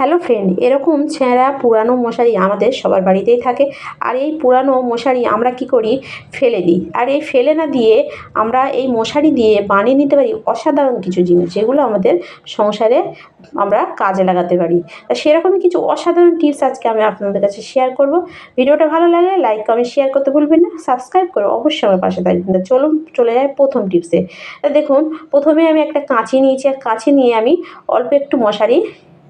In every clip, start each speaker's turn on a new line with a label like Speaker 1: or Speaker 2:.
Speaker 1: Hello friend এরকম ছেঁড়া পুরানো মশারি আমাদের সবার বাড়িতেই থাকে। আর এই পুরানো মশারি আমরা কী করি? ফেলে দিই। আর এই ফেলে না দিয়ে আমরা এই মশারি দিয়ে বানিয়ে নিতে পারি অসাধারণ কিছু জিনিস, যেগুলো আমাদের সংসারে আমরা কাজে লাগাতে পারি। তা সেরকমই কিছু অসাধারণ টিপস আজকে আমি আপনাদের কাছে শেয়ার করব। ভিডিওটা ভালো লাগলে লাইক কমেন্ট শেয়ার করতে ভুলবেন না। সাবস্ক্রাইব করে অবশ্যই আমার পাশে থাকবেন। চলুন, চলে যায় প্রথম টিপসে তা দেখুন, প্রথমে আমি একটা কাঁচি নিয়েছি। আর কাঁচি নিয়ে আমি অল্প একটু মশারি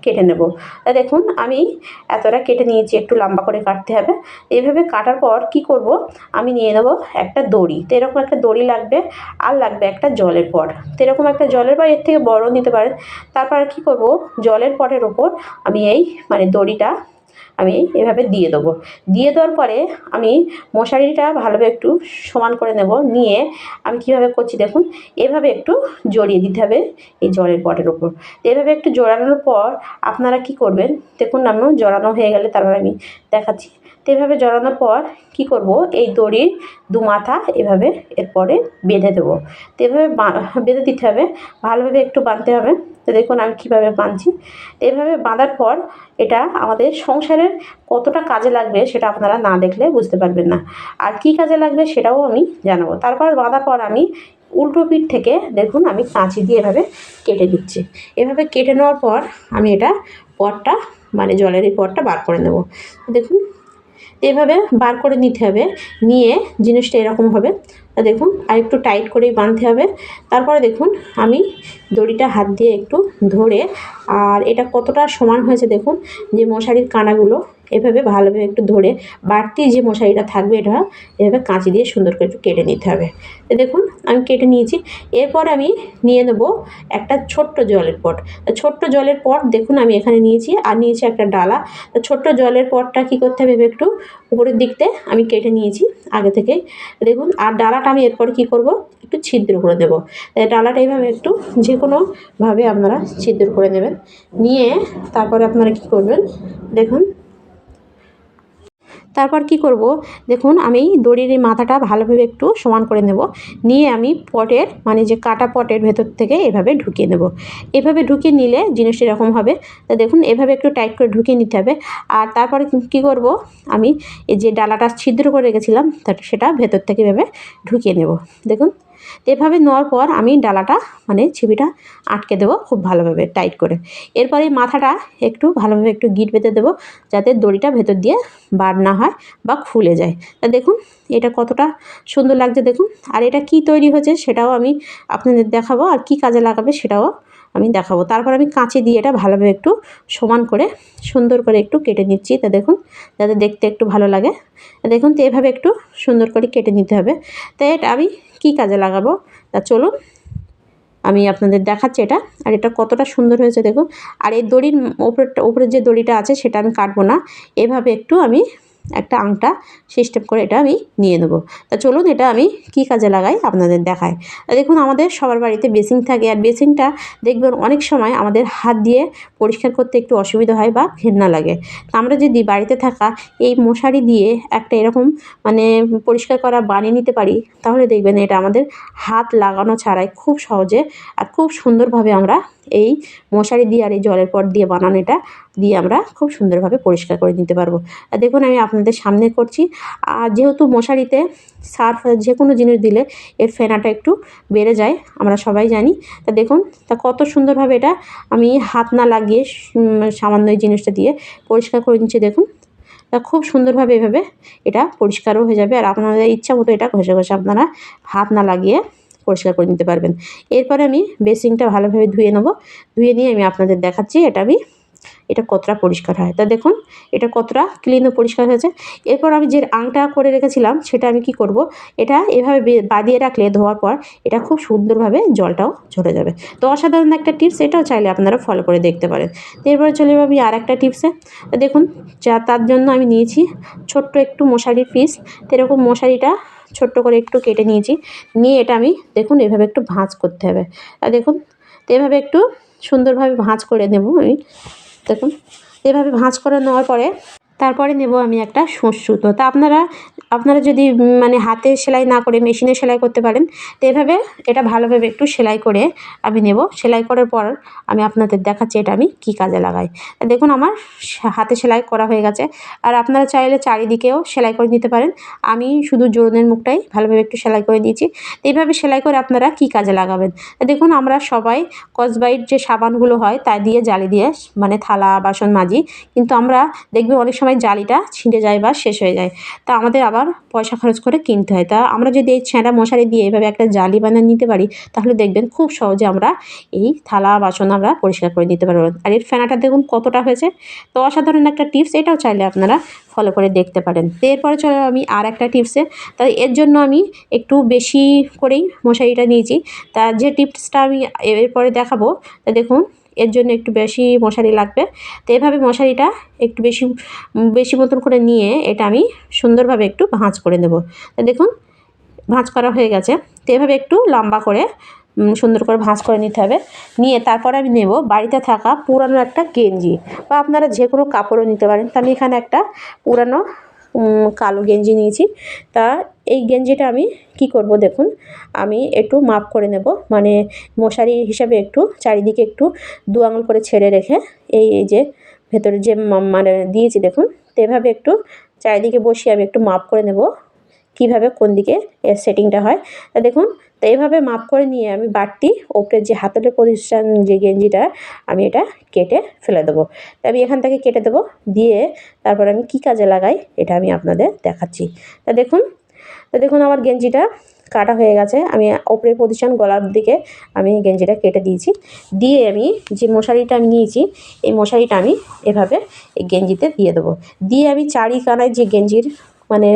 Speaker 1: কেটে নেব। তা দেখুন, আমি এতটা কেটে নিয়েছি, একটু লম্বা করে কাটতে হবে। এইভাবে কাটার পর কি করব? আমি নিয়ে নেব একটা দড়ি। তো এরকম একটা দড়ি লাগবে, আর লাগবে একটা জলের পট। তো এরকম একটা জলের পর এর থেকে বড় নিতে পারেন। তারপর আর কী করব? জলের পটের ওপর আমি এই মানে দড়িটা আমি এভাবে দিয়ে দেবো। দিয়ে দেওয়ার পরে আমি মশারিটা ভালোভাবে একটু সমান করে নেব। নিয়ে আমি কীভাবে করছি দেখুন, এভাবে একটু জড়িয়ে দিতে হবে এই জলের পটের ওপর এভাবে একটু জড়ানোর পর আপনারা কি করবেন, দেখুন আমি জড়ানো হয়ে গেলে তারপর আমি দেখাচ্ছি। তো এভাবে জড়ানোর পর কি করব, এই দড়ির দু মাথা এভাবে এরপরে বেঁধে দেবো। তো এভাবে বেঁধে দিতে হবে, ভালোভাবে একটু বাঁধতে হবে। তো দেখুন আমি কীভাবে বাঁধছি। এভাবে বাঁধার পর এটা আমাদের সংসারের কতটা কাজে লাগবে সেটা আপনারা না দেখলে বুঝতে পারবেন না। আর কি কাজে লাগবে সেটাও আমি জানাব। তারপর বাঁধার পর আমি উল্টো পিঠ থেকে দেখুন আমি কাঁচি দিয়ে এভাবে কেটে দিচ্ছি। এভাবে কেটে নেওয়ার পর আমি এটা পটটা মানে জলের এই পটটা বার করে নেব। দেখুন এভাবে বার করে নিতে হবে। নিয়ে জিনিসটা এরকম হবে। তা দেখুন আর একটু টাইট করেই বাঁধতে হবে। তারপরে দেখুন, আমি দড়িটা হাত দিয়ে একটু ধরে, আর এটা কতটা সমান হয়েছে দেখুন, যে মশারির কানাগুলো এভাবে ভালোভাবে একটু ধরে বাড়তি যে মশারিটা থাকবে এটা এভাবে কাঁচি দিয়ে সুন্দর করে একটু কেটে নিতে হবে। তো দেখুন, আমি কেটে নিয়েছি। এরপর আমি নিয়ে নেব একটা ছোট্ট জলের পট। ছোট্ট জলের পট দেখুন, আমি এখানে নিয়েছি আর নিয়েছি একটা ডালা। তো ছোট্ট জলের পটটা কী করতে হবে একটু উপরের দিকতে আমি কেটে নিয়েছি আগে থেকে। দেখুন, আর ডালাটা আমি এরপর কী করব? একটু ছিদ্র করে দেবো ডালাটা এইভাবে একটু যে কোনোভাবে আপনারা ছিদ্র করে নেবেন। নিয়ে তারপরে আপনারা কী করবেন? দেখুন তারপর কি করব? দেখুন, আমি দড়ির মাথাটা ভালোভাবে একটু সমান করে নেব। নিয়ে আমি পটের মানে যে কাটা পটের ভেতর থেকে এভাবে ঢুকিয়ে নেব। এভাবে ঢুকিয়ে নিলে জিনিসটি এরকম হবে। তা দেখুন, এভাবে একটু টাইট করে ঢুকিয়ে নিতে হবে। আর তারপরে কি করব? আমি এই যে ডালাটা ছিদ্র করে রেখেছিলাম সেটা ভেতর থেকে এভাবে ঢুকিয়ে নেব। দেখুন এভাবে নেওয়ার পর আমি ডালাটা মানে ছিপিটা আটকে দেবো খুব ভালোভাবে টাইট করে। এরপরে মাথাটা একটু ভালোভাবে একটু গিট বেঁধে দেবো, যাতে দড়িটা ভেতর দিয়ে বার না হয় বা খুলে যায়। তা দেখুন, এটা কতটা সুন্দর লাগছে দেখুন। আর এটা কি তৈরি হয়েছে সেটাও আমি আপনাদের দেখাবো, আর কি কাজে লাগাবে সেটাও আমি দেখাবো। তারপর আমি কাঁচি দিয়ে এটা ভালোভাবে একটু সমান করে, সুন্দর করে একটু কেটে নিচ্ছি। তা দেখুন, যাতে দেখতে একটু ভালো লাগে। দেখুন, তো এভাবে একটু সুন্দর করে কেটে নিতে হবে। তাই এটা আমি কী কাজে লাগাবো? তা চলুন, আমি আপনাদের দেখাচ্ছি এটা। আর এটা কতটা সুন্দর হয়েছে দেখুন। আর এই দড়ির ওপরে ওপরের যে দড়িটা আছে, সেটা আমি কাটবো না। এভাবে একটু আমি একটা আংটা সিস্টেম করে এটা আমি নিয়ে নেব। তা চলুন এটা আমি কি কাজে লাগাই আপনাদের দেখাই। দেখুন আমাদের সবার বাড়িতে বেসিং থাকে আর বেসিংটা দেখবেন অনেক সময় আমাদের হাত দিয়ে পরিষ্কার করতে একটু অসুবিধা হয় বা ঘেন্না লাগে। তা আমরা যদি বাড়িতে থাকা এই মশারি দিয়ে একটা এরকম মানে পরিষ্কার করা বানিয়ে নিতে পারি, তাহলে দেখবেন এটা আমাদের হাত লাগানো ছাড়াই খুব সহজে আর খুব সুন্দরভাবে আমরা এই মশারি দিয়ে আর এই জলের পট দিয়ে বানানো এটা দিয়ে আমরা খুব সুন্দরভাবে পরিষ্কার করে নিতে পারব। আর দেখুন, আমি আপনাদের সামনে করছি। আর যেহেতু মশারিতে সার্ফ যে কোনো জিনিস দিলে এর ফেনাটা একটু বেড়ে যায়, আমরা সবাই জানি। তা দেখুন, তা কত সুন্দরভাবে এটা আমি হাত না লাগিয়ে সামান্য জিনিসটা দিয়ে পরিষ্কার করে নিচ্ছি, দেখুন। তা খুব সুন্দরভাবে এভাবে এটা পরিষ্কারও হয়ে যাবে। আর আপনাদের ইচ্ছা মতো এটা ঘষে ঘষে আপনারা হাত না লাগিয়ে পরিষ্কার করে নিতে পারবেন। এরপরে আমি বেসিনটা ভালোভাবে ধুয়ে নেব। ধুয়ে নিয়ে আমি আপনাদের দেখাচ্ছি, এটা আমি এটা কতটা পরিষ্কার হয়? তা দেখুন, এটা কতটা ক্লিন পরিষ্কার হয়েছে। এরপর আমি যে আংটা করে রেখেছিলাম, সেটা আমি কি করব? এটা এভাবে বাঁধিয়ে রাখলে ধোয়ার পর এটা খুব সুন্দরভাবে জলটাও ঝরে যাবে। তো অসাধারণ একটা টিপস, এটাও চাইলে আপনারা ফলো করে দেখতে পারেন। এরপরে চলে যাব আমি আর একটা টিপসে দেখুন, যা তার জন্য আমি নিয়েছি ছোট্ট একটু মশারির পিস। এরকম মশারিটা ছোট্ট করে একটু কেটে নিয়েছি। নিয়ে এটা আমি, দেখুন, এভাবে একটু ভাঁজ করতে হবে। আর দেখুন, তো এভাবে একটু সুন্দরভাবে ভাঁজ করে নেব আমি। দেখুন। এভাবে ভাঁজ করে নেওয়ার পরে তারপরে নেব আমি একটা সুঁচ সুতো তা আপনারা আপনারা যদি মানে হাতে সেলাই না করে মেশিনে সেলাই করতে পারেন, তো এভাবে এটা ভালোভাবে একটু সেলাই করে আমি নেব। সেলাই করার পর আমি আপনাদের দেখাচ্ছি এটা আমি কি কাজে লাগাই। দেখুন আমার হাতে সেলাই করা হয়ে গেছে। আর আপনারা চাইলে চারিদিকেও সেলাই করে নিতে পারেন। আমি শুধু জোরনের মুখটাই ভালোভাবে একটু সেলাই করে দিয়েছি তো এইভাবে সেলাই করে আপনারা কি কাজে লাগাবেন? দেখুন আমরা সবাই কসবাইট যে সাবানগুলো হয়, তা দিয়ে জালি দিয়ে মানে থালা, বাসন মাজি, কিন্তু আমরা দেখবে অনেক সময় জালিটা ছিঁড়ে যায় বা শেষ হয়ে যায়। তা আমাদের আবার পয়সা খরচ করে কিনতে হয়। তা আমরা যদি এই ছেঁড়া মশারি দিয়ে এভাবে একটা জালি বানিয়ে নিতে পারি, তাহলে দেখবেন খুব সহজে আমরা এই থালা, বাসন আমরা পরিষ্কার করে নিতে পারব। আর এর ফেনাটা দেখুন কতটা হয়েছে। তো অসাধারণ একটা টিপস, এটাও চাইলে আপনারা ফলো করে দেখতে পারেন। তো এরপরে চলো আমি আর একটা টিপসে তা এর জন্য আমি একটু বেশি করেই মশারিটা নিয়েছি। তা যে টিপসটা আমি এরপরে দেখাবো, তা দেখুন এর জন্য একটু বেশি মশারি লাগবে। তো এভাবে মশারিটা একটু বেশি বেশি মতন করে নিয়ে এটা আমি সুন্দরভাবে একটু ভাঁজ করে নেব। তা দেখুন, ভাঁজ করা হয়ে গেছে। তো এভাবে একটু লম্বা করে সুন্দর করে ভাঁজ করে নিতে হবে। নিয়ে তারপর আমি নেব বাড়িতে থাকা পুরানো একটা গেঞ্জি। বা আপনারা যে কোনো কাপড়ও নিতে পারেন। তা আমি এখানে একটা পুরানো কালো গেঞ্জি নিয়েছি। তা এই গেঞ্জিটা আমি কি করব দেখুন, আমি একটু মাপ করে নেব। মানে মশারি হিসাবে একটু, চারিদিকে একটু দু আঙুল করে ছেড়ে রেখে এই এই যে ভেতরে যে মানে দিয়েছি দেখুন, তো এভাবে একটু চারিদিকে বসিয়ে আমি একটু মাপ করে নেব। কীভাবে কোন দিকে এর সেটিংটা হয়। তা দেখুন, তো এইভাবে মাপ করে নিয়ে আমি বাড়তি ওপরের যে হাতলের প্রতিষ্ঠান যে গেঞ্জিটা, আমি এটা কেটে ফেলে দেবো। তা আমি এখান থেকে কেটে দেবো, দিয়ে তারপর আমি কি কাজে লাগাই এটা আমি আপনাদের দেখাচ্ছি। তা দেখুন, তো দেখুন আমার গেঞ্জিটা কাটা হয়ে গেছে। আমি ওপরের পজিশন গলার দিকে আমি গেঞ্জিটা কেটে দিয়েছি। দিয়ে আমি যে মশারিটা আমি নিয়েছি, এই মশারিটা আমি এভাবে এই গেঞ্জিতে দিয়ে দেবো। দিয়ে আমি চারি কানায় যে গেঞ্জির মানে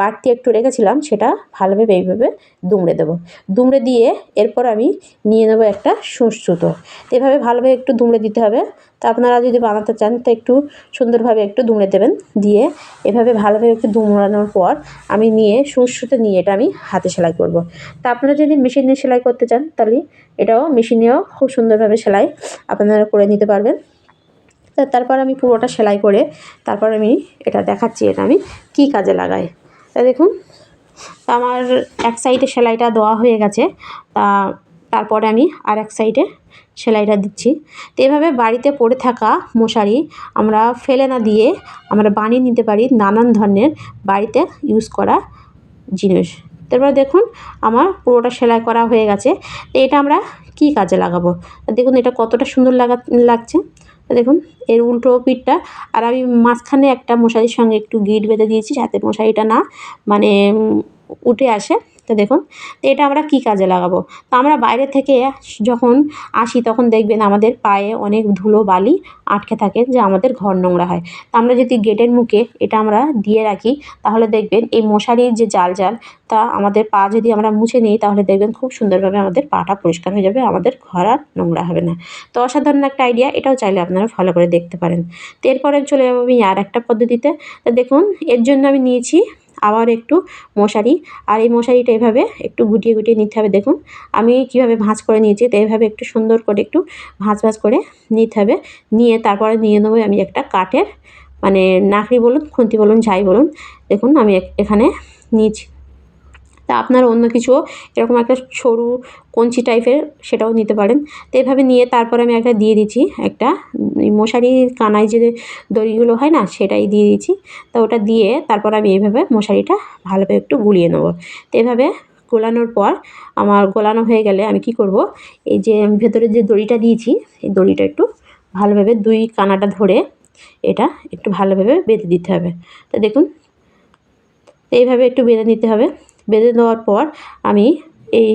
Speaker 1: বাড়তি একটু রেখেছিলাম, সেটা ভালোভাবে এইভাবে দুমড়ে দেবো। দুমড়ে দিয়ে এরপর আমি নিয়ে নেব একটা সুঁচ সুতো। এভাবে ভালোভাবে একটু দুমড়ে দিতে হবে। তা আপনারা যদি বানাতে চান, তো একটু সুন্দরভাবে একটু দুমড়ে দেবেন। দিয়ে এভাবে ভালোভাবে একটু দুমড়ানোর পর আমি নিয়ে সুঁচ সুতো নিয়ে এটা আমি হাতে সেলাই করব। তা আপনারা যদি মেশিন মেশিনে সেলাই করতে চান, তাহলে এটাও মেশিনেও খুব সুন্দরভাবে সেলাই আপনারা করে নিতে পারবেন। তারপর আমি পুরোটা সেলাই করে তারপর আমি এটা দেখাচ্ছি এটা আমি কি কাজে লাগাই। তা দেখুন, তা আমার এক সাইডে সেলাইটা দেওয়া হয়ে গেছে, তা তারপরে আমি আর এক সাইডে সেলাইটা দিচ্ছি। তো এভাবে বাড়িতে পড়ে থাকা মশারি আমরা ফেলে না দিয়ে আমরা বানিয়ে নিতে পারি নানান ধরনের বাড়িতে ইউজ করা জিনিস। তারপরে দেখুন আমার পুরোটা সেলাই করা হয়ে গেছে। তো এটা আমরা কি কাজে লাগাবো? দেখুন এটা কতটা সুন্দর লাগা, লাগছে। দেখুন এর উল্টো পিঠটা। আর আমি মাঝখানে একটা মশারির সঙ্গে একটু গিট বেঁধে দিয়েছি যাতে মশারিটা না মানে উঠে আসে। তো দেখুন, তো এটা আমরা কি কাজে লাগাবো? তো আমরা বাইরে থেকে যখন আসি, তখন দেখবেন আমাদের পায়ে অনেক ধুলো বালি আটকে থাকে যে আমাদের ঘর নোংরা হয়। তা আমরা যদি গেটের মুখে এটা আমরা দিয়ে রাখি, তাহলে দেখবেন এই মশারির যে জাল জাল, তা আমাদের পা যদি আমরা মুছে নিই, তাহলে দেখবেন খুব সুন্দরভাবে আমাদের পাটা পরিষ্কার হয়ে যাবে, আমাদের ঘর আর নোংরা হবে না। তো অসাধারণ একটা আইডিয়া এটাও চাইলে আপনারা ফলো করে দেখতে পারেন। তো এরপরে চলে যাব আমি আর একটা পদ্ধতিতে। তো দেখুন, এর জন্য আমি নিয়েছি আবার একটু মশারি। আর এই মশারিটা এভাবে একটু গুটিয়ে গুটিয়ে নিতে হবে। দেখুন, আমি কীভাবে ভাঁজ করে নিয়েছি, তো এভাবে একটু সুন্দর করে একটু ভাঁজ ভাঁজ করে নিতে হবে। নিয়ে তারপরে নিয়ে নেব আমি একটা কাঠের মানে নাকড়ি বলুন, খুন্তি বলুন যাই বলুন। দেখুন, আমি এখানে নিয়েছি। তা আপনার অন্য কিছু এরকম একটা সরু কঞ্চি টাইপের সেটাও নিতে পারেন। তো এভাবে নিয়ে তারপরে আমি একটা দিয়ে দিচ্ছি একটা মশারির কানায় যে দড়িগুলো হয় না সেটাই দিয়ে দিচ্ছি। তো ওটা দিয়ে তারপর আমি এইভাবে মশারিটা ভালোভাবে একটু গুলিয়ে নেব। তো এভাবে গোলানোর পর আমার গোলানো হয়ে গেলে আমি কি করব, এই যে ভেতরে যে দড়িটা দিয়েছি, এই দড়িটা একটু ভালোভাবে দুই কানাটা ধরে এটা একটু ভালোভাবে বেঁধে দিতে হবে। তো দেখুন এইভাবে একটু বেঁধে নিতে হবে। বেঁধে দেওয়ার পর আমি এই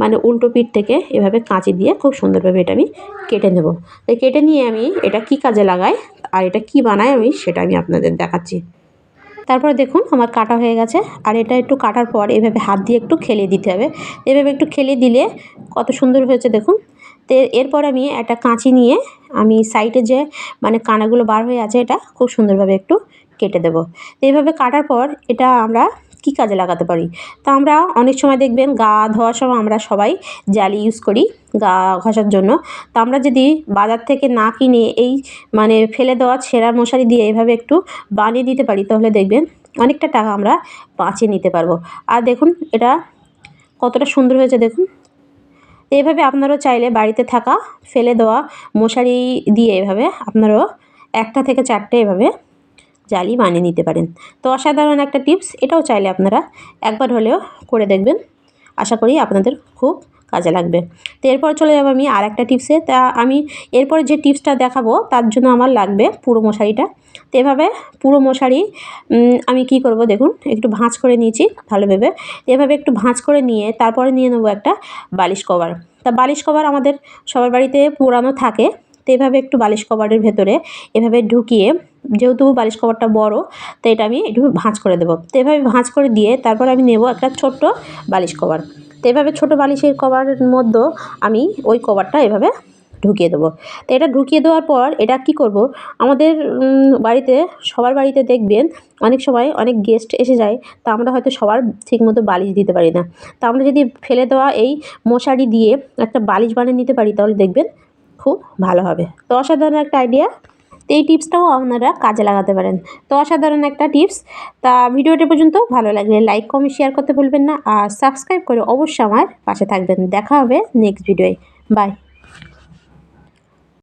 Speaker 1: মানে উল্টো পিঠ থেকে এভাবে কাঁচি দিয়ে খুব সুন্দরভাবে এটা আমি কেটে নেব। তো কেটে নিয়ে আমি এটা কি কাজে লাগাই আর এটা কি বানাই আমি সেটা আমি আপনাদের দেখাচ্ছি। তারপরে দেখুন আমার কাটা হয়ে গেছে আর এটা একটু কাটার পর এভাবে হাত দিয়ে একটু খেলে দিতে হবে। এভাবে একটু খেলে দিলে কত সুন্দর হয়েছে দেখুন। তো এরপর আমি একটা কাঁচি নিয়ে আমি সাইডে যে মানে কানাগুলো বার হয়ে আছে এটা খুব সুন্দরভাবে একটু কেটে দেবো। তো এইভাবে কাটার পর এটা আমরা কি কাজে লাগাতে পারি? তা আমরা অনেক সময় দেখবেন গা ধোয়ার সময় আমরা সবাই জালি ইউজ করি গা ঘষার জন্য। তা আমরা যদি বাজার থেকে না কিনে এই মানে ফেলে দেওয়া ছেঁড়া মশারি দিয়ে এভাবে একটু বানিয়ে দিতে পারি, তাহলে দেখবেন অনেকটা টাকা আমরা বাঁচিয়ে নিতে পারব। আর দেখুন এটা কতটা সুন্দর হয়েছে দেখুন। এভাবে আপনারাও চাইলে বাড়িতে থাকা ফেলে দেওয়া মশারি দিয়ে এভাবে আপনারাও একটা থেকে চারটে এভাবে জালি বানিয়ে নিতে পারেন। তো অসাধারণ একটা টিপস, এটাও চাইলে আপনারা একবার হলেও করে দেখবেন। আশা করি আপনাদের খুব কাজে লাগবে। তো এরপর চলে যাব আমি আর একটা টিপসে। তা আমি এরপর যে টিপসটা দেখাবো, তার জন্য আমার লাগবে পুরো মশারিটা। তো এভাবে পুরো মশারি আমি কি করব দেখুন, একটু ভাঁজ করে নিয়েছি ভালোভাবে। এভাবে একটু ভাঁজ করে নিয়ে তারপরে নিয়ে নেব একটা বালিশ কভার। তা বালিশ কভার আমাদের সবার বাড়িতে পুরানো থাকে। তো এভাবে একটু বালিশ কভারের ভেতরে এভাবে ঢুকিয়ে যেহেতু বালিশ কভারটা বড় তো এটা আমি একটু ভাঁজ করে দেবো। তো এভাবে ভাঁজ করে দিয়ে তারপর আমি নেব একটা ছোট্ট বালিশ কভার। তো এভাবে ছোটো বালিশের কভারের মধ্যে আমি ওই কভারটা এভাবে ঢুকিয়ে দেবো। তো এটা ঢুকিয়ে দেওয়ার পর এটা কি করব? আমাদের বাড়িতে, সবার বাড়িতে দেখবেন অনেক সময় অনেক গেস্ট এসে যায়, তা আমরা হয়তো সবার ঠিকমতো বালিশ দিতে পারি না। তা আমরা যদি ফেলে দেওয়া এই মশারি দিয়ে একটা বালিশ বানিয়ে নিতে পারি, তাহলে দেখবেন খুব ভালো হবে। তো অসাধারণ একটা আইডিয়া তো এই টিপসটাও আপনারা কাজে লাগাতে পারেন। তো অসাধারণ একটা টিপস। তা ভিডিওটা পর্যন্ত ভালো লাগলে লাইক, কমেন্ট, শেয়ার করতে ভুলবেন না। আর সাবস্ক্রাইব করে অবশ্যই আমার পাশে থাকবেন। দেখা হবে নেক্সট ভিডিওয় বাই